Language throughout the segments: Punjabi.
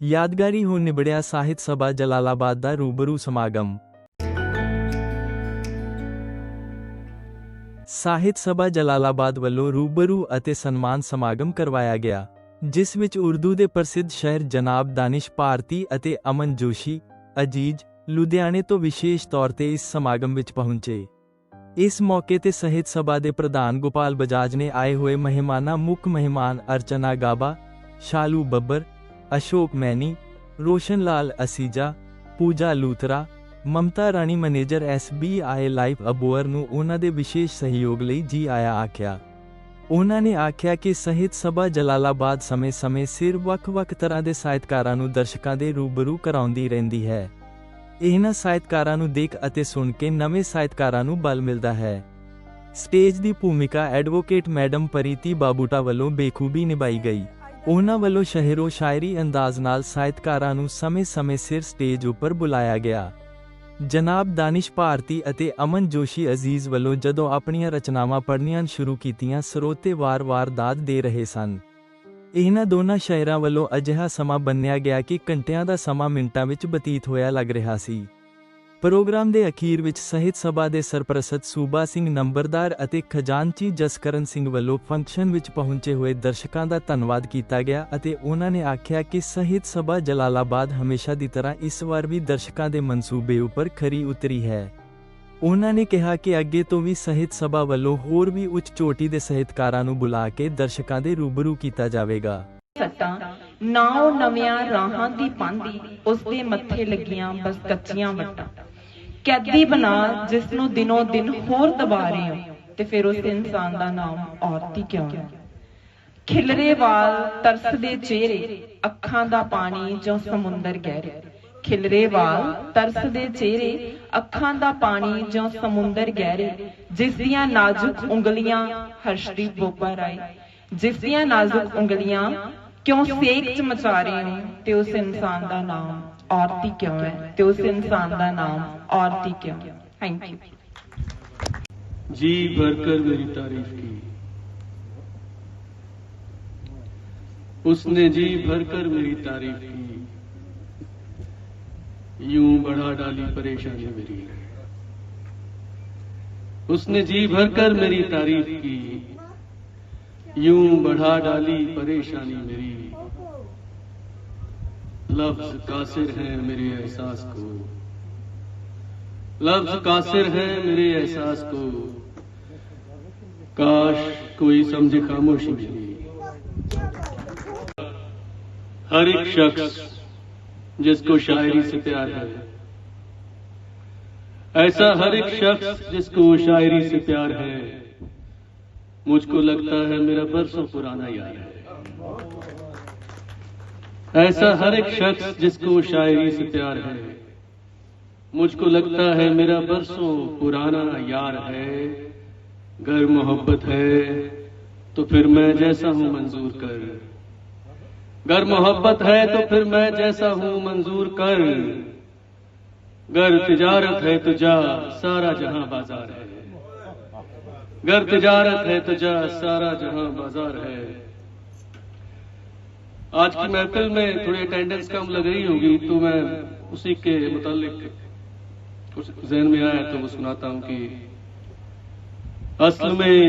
ਯਾਦਗਾਰੀ ਹੋ ਨਿਬੜਿਆ ਸਾਹਿਤ ਸਭਾ ਜਲਾਲਾਬਾਦ ਦਾ ਰੂਬਰੂ ਸਮਾਗਮ। ਸਾਹਿਤ ਸਭਾ ਜਲਾਲਾਬਾਦ ਵੱਲੋਂ ਰੂਬਰੂ ਅਤੇ ਸਨਮਾਨ ਸਮਾਗਮ ਕਰਵਾਇਆ ਗਿਆ, ਜਿਸ ਵਿੱਚ ਉਰਦੂ ਦੇ ਪ੍ਰਸਿੱਧ ਸ਼ਾਇਰ ਜਨਾਬ ਦਾਨਿਸ਼ ਭਾਰਤੀ ਅਤੇ ਅਮਨ ਜੋਸ਼ੀ, ਅਜੀਜ਼, ਲੁਧਿਆਣੇ ਤੋਂ ਵਿਸ਼ੇਸ਼ ਤੌਰ ਤੇ ਇਸ ਸਮਾਗਮ ਵਿੱਚ ਪਹੁੰਚੇ। ਇਸ ਮੌਕੇ ਤੇ ਸਾਹਿਤ ਸਭਾ ਦੇ ਪ੍ਰਧਾਨ ਗੋਪਾਲ ਬਜਾਜ ਨੇ ਆਏ ਹੋਏ ਮਹਿਮਾਨਾਂ ਮੁੱਖ ਮਹਿਮਾਨ Archana Gaba, Shalu Babbar Ashok Maini, Roshan Lal Asija, Pooja Luthra, Mamta Rani manager SBI life Abohar ਨੂੰ ਉਹਨਾਂ ਦੇ ਵਿਸ਼ੇਸ਼ ਸਹਿਯੋਗ ਲਈ ਜੀ ਆਇਆ ਆਖਿਆ। ਉਹਨਾਂ ਨੇ ਆਖਿਆ ਕਿ ਸਾਹਿਤ ਸਭਾ ਜਲਾਲਾਬਾਦ ਸਮੇਂ-ਸਮੇਂ ਸਿਰ ਵੱਖ-ਵੱਖ ਤਰ੍ਹਾਂ ਦੇ ਸਾਹਿਤਕਾਰਾਂ ਨੂੰ ਦਰਸ਼ਕਾਂ ਦੇ ਰੂਬਰੂ ਕਰਾਉਂਦੀ ਰਹਿੰਦੀ ਹੈ। ਇਹਨਾਂ ਸਾਹਿਤਕਾਰਾਂ ਨੂੰ ਦੇਖ ਅਤੇ ਸੁਣ ਕੇ ਨਵੇਂ ਸਾਹਿਤਕਾਰਾਂ ਨੂੰ ਬਲ ਮਿਲਦਾ ਹੈ। ਸਟੇਜ ਦੀ ਭੂਮਿਕਾ ਐਡਵੋਕੇਟ ਮੈਡਮ ਪਰੀਤੀ ਬਾਬੂਟਾ ਵੱਲੋਂ ਬੇਖੂਬੀ ਨਿਭਾਈ ਗਈ। ਉਹਨਾਂ ਵੱਲੋਂ ਸ਼ਹਿਰੋ ਸ਼ਾਇਰੀ ਅੰਦਾਜ਼ ਨਾਲ ਸਾਹਿਤਕਾਰਾਂ ਨੂੰ ਸਮੇਂ-ਸਮੇਂ ਸਿਰ ਸਟੇਜ ਉੱਪਰ ਬੁਲਾਇਆ ਗਿਆ। ਜਨਾਬ ਦਾਨਿਸ਼ ਭਾਰਤੀ ਅਤੇ ਅਮਨ ਜੋਸ਼ੀ ਅਜ਼ੀਜ਼ ਵੱਲੋਂ ਜਦੋਂ ਆਪਣੀਆਂ ਰਚਨਾਵਾਂ ਪੜ੍ਹਨੀਆਂ ਸ਼ੁਰੂ ਕੀਤੀਆਂ, ਸਰੋਤੇ ਵਾਰ-ਵਾਰ ਦਾਦ ਦੇ ਰਹੇ ਸਨ। ਇਹਨਾਂ ਦੋਨਾਂ ਸ਼ਾਇਰਾਂ ਵੱਲੋਂ ਅਜਿਹਾ ਸਮਾਂ ਬੰਨਿਆ ਗਿਆ ਕਿ ਘੰਟਿਆਂ ਦਾ ਸਮਾਂ ਮਿੰਟਾਂ ਵਿੱਚ ਬਤੀਤ ਹੋਇਆ ਲੱਗ ਰਿਹਾ ਸੀ। ਪ੍ਰੋਗਰਾਮ ਦੇ ਅਖੀਰ ਵਿੱਚ ਸਾਹਿਤ ਸਭਾ ਦੇ ਸਰਪ੍ਰਸਤ ਸੂਬਾ ਸਿੰਘ ਨੰਬਰਦਾਰ ਅਤੇ ਖਜ਼ਾਨਚੀ ਜਸਕਰਨ ਸਿੰਘ ਵੱਲੋਂ ਫੰਕਸ਼ਨ ਵਿੱਚ ਪਹੁੰਚੇ ਹੋਏ ਦਰਸ਼ਕਾਂ ਦਾ ਧੰਨਵਾਦ ਕੀਤਾ ਗਿਆ ਅਤੇ ਉਹਨਾਂ ਨੇ ਆਖਿਆ ਕਿ ਸਾਹਿਤ ਸਭਾ ਜਲਾਲਾਬਾਦ ਹਮੇਸ਼ਾ ਦੀ ਤਰ੍ਹਾਂ ਇਸ ਵਾਰ ਵੀ ਦਰਸ਼ਕਾਂ ਦੇ ਮਨਸੂਬੇ ਉੱਪਰ ਖਰੀ ਉਤਰੀ ਹੈ। ਉਹਨਾਂ ਨੇ ਕਿਹਾ ਕਿ ਅੱਗੇ ਤੋਂ ਵੀ ਸਾਹਿਤ ਸਭਾ ਵੱਲੋਂ ਹੋਰ ਵੀ ਉੱਚ ਚੋਟੀ ਦੇ ਸਾਹਿਤਕਾਰਾਂ ਨੂੰ ਬੁਲਾ ਕੇ ਦਰਸ਼ਕਾਂ ਦੇ ਰੂਬਰੂ ਕੀਤਾ ਜਾਵੇਗਾ। ਸੱਟਾਂ ਨਾ ਉਹ ਨਵਿਆਂ ਰਾਹਾਂ ਦੀ ਪਾਂਦੀ ਉਸ ਦੇ ਮੱਥੇ ਲੱਗੀਆਂ ਬਸ ਕੱਚੀਆਂ ਵੱਟਾਂ। ਕੈਦੀ ਬਣਾ, ਜਿਸ ਨੂੰ ਦਿਨੋਂ ਦਿਨ ਹੋਰ ਦਬਾ ਰਹੇ ਹੋ, ਤੇ ਫਿਰ ਉਸ ਇਨਸਾਨ ਦਾ ਨਾਮ ਔਰਤ ਕਿਉਂ ਹੈ? ਖਿਲਰੇ ਵਾਲ ਤਰਸਦੇ ਚਿਹਰੇ, ਅੱਖਾਂ ਦਾ ਪਾਣੀ ਜੋ ਸਮੁੰਦਰ ਗਹਿਰੇ। ਖਿਲਰੇ ਵਾਲ ਤਰਸਦੇ ਚਿਹਰੇ, ਅੱਖਾਂ ਦਾ ਪਾਣੀ ਜੋ ਸਮੁੰਦਰ ਗਹਿਰੇ। ਜਿਸ ਦੀਆਂ ਨਾਜ਼ੁਕ ਉਂਗਲੀਆਂ ਹਰਸ਼ਦੀਪ ਬੋਪਾ ਰਾਏ। ਜਿਸ ਦੀਆਂ ਨਾਜ਼ੁਕ ਉਂਗਲੀਆਂ ਕਿਉਂ ਸੇਕ ਚ ਮਚਾ ਰਹੇ ਹੋ, ਤੇ ਉਸ ਇਨਸਾਨ ਦਾ ਨਾਮ ਔਰਤੀ ਕਿਉਂ ਹੈ? ਤੇ ਉਸ ਇਨਸਾਨ ਦਾ ਨਾਮ ਔਰਤੀ ਕਿਉਂ? ਥੈਂਕ ਯੂ ਜੀ، ਵਰਕਰ ਮੇਰੀ ਤਾਰੀਫ ਕੀ? کی اس نے جی بھر کر میری تعریف کی یوں بڑھا ڈالی پریشانی میری اس نے جی بھر کر میری تعریف کی یوں بڑھا ڈالی پریشانی میری لفظ قاصر ہے میرے احساس کو۔ لفظ قاصر ہے میرے احساس کو۔ کاش کوئی سمجھے خاموشی بھی۔ ہر ایک شخص جس کو شاعری سے پیار ہے۔ ایسا ہر ایک شخص جس کو شاعری سے پیار ہے۔ مجھ کو لگتا ہے میرا برسوں پرانا یار ہے۔ ایسا ہر ایک شخص جس کو شاعری سے پیار ہے۔ مجھ کو لگتا ہے میرا برسوں پرانا یار ہے۔ گر محبت ہے تو پھر میں جیسا ہوں منظور کر۔ گر محبت ہے تو پھر میں جیسا ہوں منظور کر۔ گر تجارت ہے تو جا سارا جہاں بازار ہے۔ گر تجارت ہے تو جا سارا جہاں بازار ہے۔ آج کی محفل میں تھوڑی اٹینڈنس کم لگ رہی ہوگی، تو میں اسی کے متعلق کچھ ذہن میں آیا تو وہ سناتا ہوں کہ اصل میں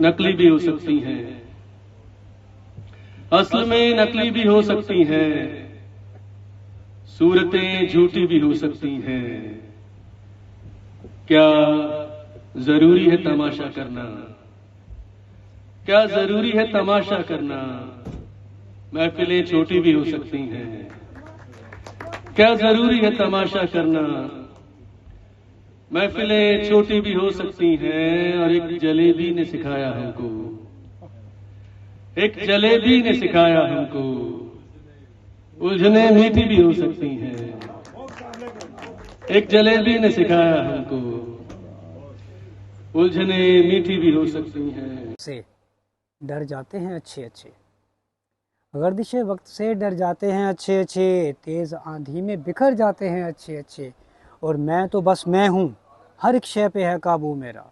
نقلی بھی ہو سکتی ہیں۔ اصل میں نقلی بھی ہو سکتی ہیں۔ صورتیں جھوٹی بھی ہو سکتی ہیں۔ کیا ضروری ہے تماشا کرنا؟ کیا ضروری ہے تماشا کرنا؟ محفلیں چھوٹی بھی ہو سکتی ہیں۔ کیا ضروری ہے تماشا کرنا؟ محفلیں چھوٹی بھی ہو سکتی ہیں اور ایک جلیبی نے سکھایا ہم کو۔ ایک جلیبی نے سکھایا ہم کو۔ الجھنے میٹھی بھی ہو سکتی ہیں۔ ایک جلیبی نے سکھایا ہم کو۔ الجھنے میٹھی بھی ہو سکتی ہیں۔ ڈر جاتے ہیں؟ اچھے اچھے۔ گردش وقت سے ڈر جاتے ہیں، اچھے اچھے، تیز آندھی میں بکھر جاتے ہیں، اچھے اچھے۔ اور میں تو بس میں ہوں، ہر ایک شے پہ ہے قابو میرا۔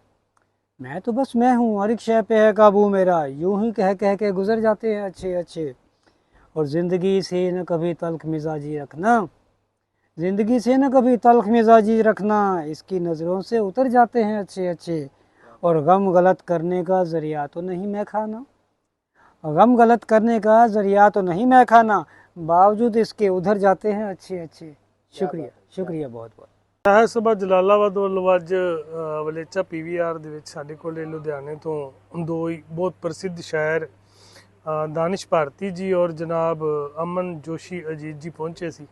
میں تو بس میں ہوں، ہر ایک شے پہ ہے قابو میرا۔ یوں ہی کہہ کہہ کے گزر جاتے ہیں، اچھے اچھے۔ اور زندگی سے نہ کبھی تلخ مزاجی رکھنا۔ زندگی سے نہ کبھی تلخ مزاجی رکھنا۔ اس کی نظروں سے اتر جاتے ہیں، اچھے اچھے۔ اور غم غلط کرنے کا ذریعہ تو نہیں میں کھانا۔ गम गलत करने का ज़रिया तो नहीं मैं खाना बावजूद इसके उधर जाते हैं अच्छे अच्छे शुक्रिया शुक्रिया बहुत बहुत ਸਾਹਿਬ ਸਭਾ ਜਲਾਲਾਬਾਦ ਵੱਲੋਂ ਅੱਜ ਅ, ਵਲੇਚਾ ਪੀਵੀਆਰ ਦੇ ਵਿੱਚ ਸਾਡੇ ਕੋਲੇ ਲੁਧਿਆਣੇ ਤੋਂ ਦੋ ਹੀ ਬਹੁਤ ਪ੍ਰਸਿੱਧ ਸ਼ਾਇਰ ਅ, ਦਾਨਿਸ਼ ਭਾਰਤੀ ਜੀ ਔਰ ਜਨਾਬ ਅਮਨ ਜੋਸ਼ੀ ਅਜੀਤ ਜੀ ਪਹੁੰਚੇ ਸੀ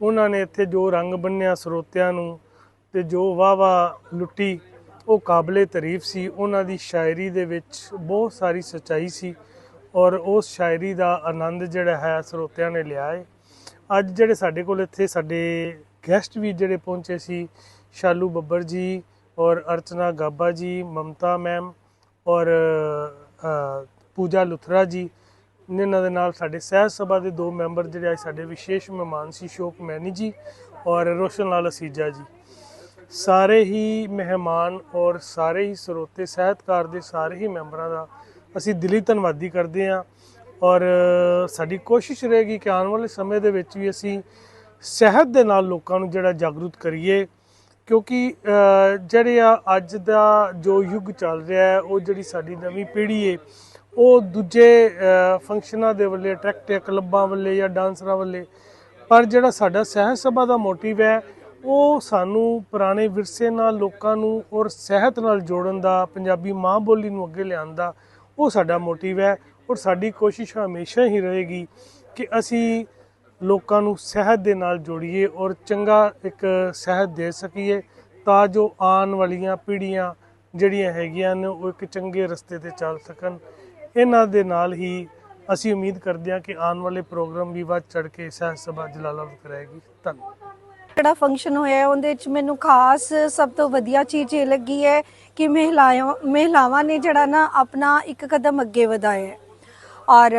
ਉਹਨਾਂ ਨੇ ਇੱਥੇ ਜੋ ਰੰਗ ਬੰਨਿਆ ਸਰੋਤਿਆਂ ਨੂੰ ਤੇ ਜੋ ਵਾਹ ਵਾਹ ਲੁੱਟੀ ਉਹ ਕਾਬਲੇ ਤਾਰੀਫ ਸੀ ਉਹਨਾਂ ਦੀ ਸ਼ਾਇਰੀ ਦੇ ਵਿੱਚ ਬਹੁਤ ਸਾਰੀ ਸੱਚਾਈ ਸੀ ਔਰ ਉਸ ਸ਼ਾਇਰੀ ਦਾ ਆਨੰਦ ਜਿਹੜਾ ਹੈ ਸਰੋਤਿਆਂ ਨੇ ਲਿਆ ਹੈ। ਅੱਜ ਜਿਹੜੇ ਸਾਡੇ ਕੋਲ ਇੱਥੇ ਸਾਡੇ ਗੈਸਟ ਵੀ ਜਿਹੜੇ ਪਹੁੰਚੇ ਸੀ, ਸ਼ਾਲੂ ਬੱਬਰ ਜੀ ਔਰ ਅਰਚਨਾ ਗਾਬਾ ਜੀ, ਮਮਤਾ ਮੈਮ ਔਰ ਪੂਜਾ ਲੁਥਰਾ ਜੀ, ਇਹਨਾਂ ਦੇ ਨਾਲ ਸਾਡੇ ਸਹਿਜ ਸਭਾ ਦੇ ਦੋ ਮੈਂਬਰ ਜਿਹੜੇ ਅੱਜ ਸਾਡੇ ਵਿਸ਼ੇਸ਼ ਮਹਿਮਾਨ ਸੀ ਸ਼ੋਕ ਮੈਨੀ ਜੀ ਔਰ ਰੋਸ਼ਨ ਲਾਲ ਅਸੀਜਾ ਜੀ। ਸਾਰੇ ਹੀ ਮਹਿਮਾਨ ਔਰ ਸਾਰੇ ਹੀ ਸਰੋਤੇ, ਸਾਹਿਤਕਾਰ ਦੇ ਸਾਰੇ ਹੀ ਮੈਂਬਰਾਂ ਦਾ ਅਸੀਂ ਦਿਲੀ ਧੰਨਵਾਦੀ ਕਰਦੇ ਹਾਂ ਔਰ ਸਾਡੀ ਕੋਸ਼ਿਸ਼ ਰਹੇਗੀ ਕਿ ਆਉਣ ਵਾਲੇ ਸਮੇਂ ਦੇ ਵਿੱਚ ਵੀ ਅਸੀਂ ਸਿਹਤ ਦੇ ਨਾਲ ਲੋਕਾਂ ਨੂੰ ਜਿਹੜਾ ਜਾਗਰੂਕ ਕਰੀਏ, ਕਿਉਂਕਿ ਜਿਹੜੇ ਆ ਅੱਜ ਦਾ ਜੋ ਯੁੱਗ ਚੱਲ ਰਿਹਾ ਹੈ, ਉਹ ਜਿਹੜੀ ਸਾਡੀ ਨਵੀਂ ਪੀੜ੍ਹੀ ਹੈ ਉਹ ਦੂਜੇ ਫੰਕਸ਼ਨਾਂ ਦੇ ਵੱਲੇ ਅਟਰੈਕਟ ਕਲੱਬਾਂ ਵੱਲੇ ਜਾਂ ਡਾਂਸਰਾਂ ਵੱਲੇ, ਪਰ ਜਿਹੜਾ ਸਾਡਾ ਸਹਿਜ ਸਭਾ ਦਾ ਮੋਟਿਵ ਹੈ, ਉਹ ਸਾਨੂੰ ਪੁਰਾਣੇ ਵਿਰਸੇ ਨਾਲ, ਲੋਕਾਂ ਨੂੰ ਔਰ ਸਿਹਤ ਨਾਲ ਜੋੜਨ ਦਾ, ਪੰਜਾਬੀ ਮਾਂ ਬੋਲੀ ਨੂੰ ਅੱਗੇ ਲਿਆਉਣ ਦਾ ਉਹ ਸਾਡਾ ਮੋਟਿਵ ਹੈ ਔਰ ਸਾਡੀ ਕੋਸ਼ਿਸ਼ ਹਮੇਸ਼ਾ ਹੀ ਰਹੇਗੀ ਕਿ ਅਸੀਂ ਲੋਕਾਂ ਨੂੰ ਸਿਹਤ ਦੇ ਨਾਲ ਜੋੜੀਏ ਔਰ ਚੰਗਾ ਇੱਕ ਸਿਹਤ ਦੇ ਸਕੀਏ ਤਾਂ ਜੋ ਆਉਣ ਵਾਲੀਆਂ ਪੀੜ੍ਹੀਆਂ ਜਿਹੜੀਆਂ ਹੈਗੀਆਂ ਨੇ ਉਹ ਇੱਕ ਚੰਗੇ ਰਸਤੇ ਤੇ ਚੱਲ ਸਕਣ। ਇਹਨਾਂ ਦੇ ਨਾਲ ਹੀ ਅਸੀਂ ਉਮੀਦ ਕਰਦੇ ਹਾਂ ਕਿ ਆਉਣ ਵਾਲੇ ਪ੍ਰੋਗਰਾਮ ਵੀ ਵੱਧ ਚੜ ਕੇ ਸਹਿਜ ਸਭਾ ਜਲਾਲਾਬਾਦ ਕਰਾਏਗੀ ਧੰਨਵਾਦ। ਜਿਹੜਾ ਫੰਕਸ਼ਨ ਹੋਇਆ ਉਹਦੇ ਵਿੱਚ ਮੈਨੂੰ ਖਾਸ ਸਭ ਤੋਂ ਵਧੀਆ ਚੀਜ਼ ਇਹ ਲੱਗੀ ਹੈ ਕਿ ਮਹਿਲਾਵਾਂ ਮਹਿਲਾਵਾਂ ਨੇ ਜਿਹੜਾ ਨਾ ਆਪਣਾ ਇੱਕ ਕਦਮ ਅੱਗੇ ਵਧਾਇਆ ਹੈ। ਔਰ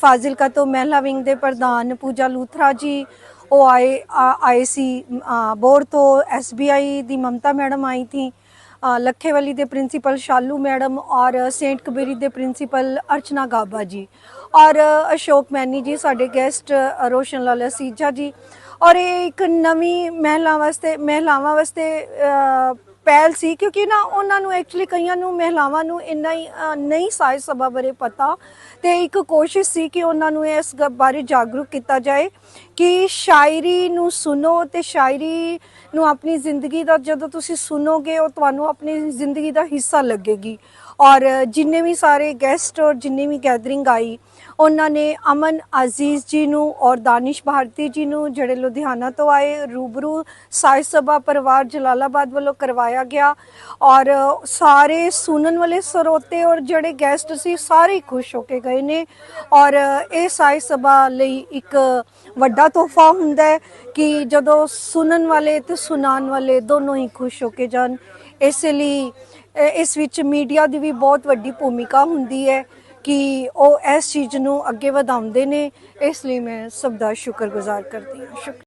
ਫਾਜ਼ਿਲਕਾ ਤੋਂ ਮਹਿਲਾ ਵਿੰਗ ਦੇ ਪ੍ਰਧਾਨ ਪੂਜਾ ਲੂਥਰਾ ਜੀ ਉਹ ਆਏ ਆਏ ਸੀ ਅ, ਬੋਰਡ ਤੋਂ ਐਸਬੀਆਈ ਦੀ ਮਮਤਾ ਮੈਡਮ ਆਈ ਥੀ ਲੱਖੇਵਾਲੀ ਦੇ ਪ੍ਰਿੰਸੀਪਲ ਸ਼ਾਲੂ ਮੈਡਮ ਔਰ ਸੇਂਟ ਕਬੀਰੀ ਦੇ ਪ੍ਰਿੰਸੀਪਲ ਅਰਚਨਾ ਗਾਬਾ ਜੀ। ਔਰ ਅਸ਼ੋਕ ਮੈਨੀ ਜੀ ਸਾਡੇ ਗੈਸਟ ਰੋਸ਼ਨ ਲਾਲ ਸੀਜਾ ਜੀ ਔਰ ਇਹ ਇੱਕ ਨਵੀਂ ਮਹਿਲਾ ਵਾਸਤੇ, ਮਹਿਲਾਵਾਂ ਵਾਸਤੇ ਪਹਿਲ ਸੀ ਕਿਉਂਕਿ ਨਾ ਉਹਨਾਂ ਨੂੰ ਐਕਚੁਅਲੀ ਕਈਆਂ ਨੂੰ ਮਹਿਲਾਵਾਂ ਨੂੰ ਇੰਨਾ ਹੀ ਨਹੀਂ ਸਾਇ ਸਭਾ ਬਾਰੇ ਪਤਾ ਤੇ ਇੱਕ ਕੋਸ਼ਿਸ਼ ਸੀ ਕਿ ਉਹਨਾਂ ਨੂੰ ਇਸ ਗ- ਬਾਰੇ ਜਾਗਰੂਕ ਕੀਤਾ ਜਾਏ ਕਿ ਸ਼ਾਇਰੀ ਨੂੰ ਸੁਣੋ ਤੇ ਸ਼ਾਇਰੀ ਨੂੰ ਆਪਣੀ ਜ਼ਿੰਦਗੀ ਦਾ, ਜਦੋਂ ਤੁਸੀਂ ਸੁਣੋਗੇ ਉਹ ਤੁਹਾਨੂੰ ਆਪਣੀ ਜ਼ਿੰਦਗੀ ਦਾ ਹਿੱਸਾ ਲੱਗੇਗੀ। ਔਰ ਜਿੰਨੇ ਵੀ ਸਾਰੇ ਗੈਸਟ ਔਰ ਜਿੰਨੀ ਵੀ ਗੈਦਰਿੰਗ ਆਈ ਉਹਨਾਂ ਨੇ ਅਮਨ ਅਜ਼ੀਜ਼ ਜੀ ਨੂੰ ਔਰ ਦਾਨਿਸ਼ ਭਾਰਤੀ ਜੀ ਨੂੰ ਜਿਹੜੇ ਲੁਧਿਆਣਾ ਤੋਂ ਆਏ, ਰੂਬਰੂ ਸਾਈ ਸਭਾ ਪਰਿਵਾਰ ਜਲਾਲਾਬਾਦ ਵੱਲੋਂ ਕਰਵਾਇਆ ਗਿਆ ਔਰ ਸਾਰੇ ਸੁਣਨ ਵਾਲੇ ਸਰੋਤੇ ਔਰ ਜਿਹੜੇ ਗੈਸਟ ਸੀ ਸਾਰੇ ਹੀ ਖੁਸ਼ ਹੋ ਕੇ ਗਏ ਨੇ ਔਰ ਇਹ ਸਾਈ ਸਭਾ ਲਈ ਇੱਕ ਵੱਡਾ ਤੋਹਫਾ ਹੁੰਦਾ ਹੈ ਕਿ ਜਦੋਂ ਸੁਣਨ ਵਾਲੇ ਤੇ ਸੁਣਾਉਣ ਵਾਲੇ ਦੋਨੋਂ ਹੀ ਖੁਸ਼ ਹੋ ਕੇ ਜਾਣ। ਇਸ ਲਈ, ਇਸ ਵਿੱਚ ਮੀਡੀਆ ਦੀ ਵੀ ਬਹੁਤ ਵੱਡੀ ਭੂਮਿਕਾ ਹੁੰਦੀ ਹੈ। ਕਿ ਉਹ ਇਸ ਚੀਜ਼ ਨੂੰ ਅੱਗੇ ਵਧਾਉਂਦੇ ਨੇ, ਇਸ ਲਈ ਮੈਂ ਸਭ ਦਾ ਸ਼ੁਕਰਗੁਜ਼ਾਰ ਕਰਦੀ ਹਾਂ। ਸ਼ੁਕਰ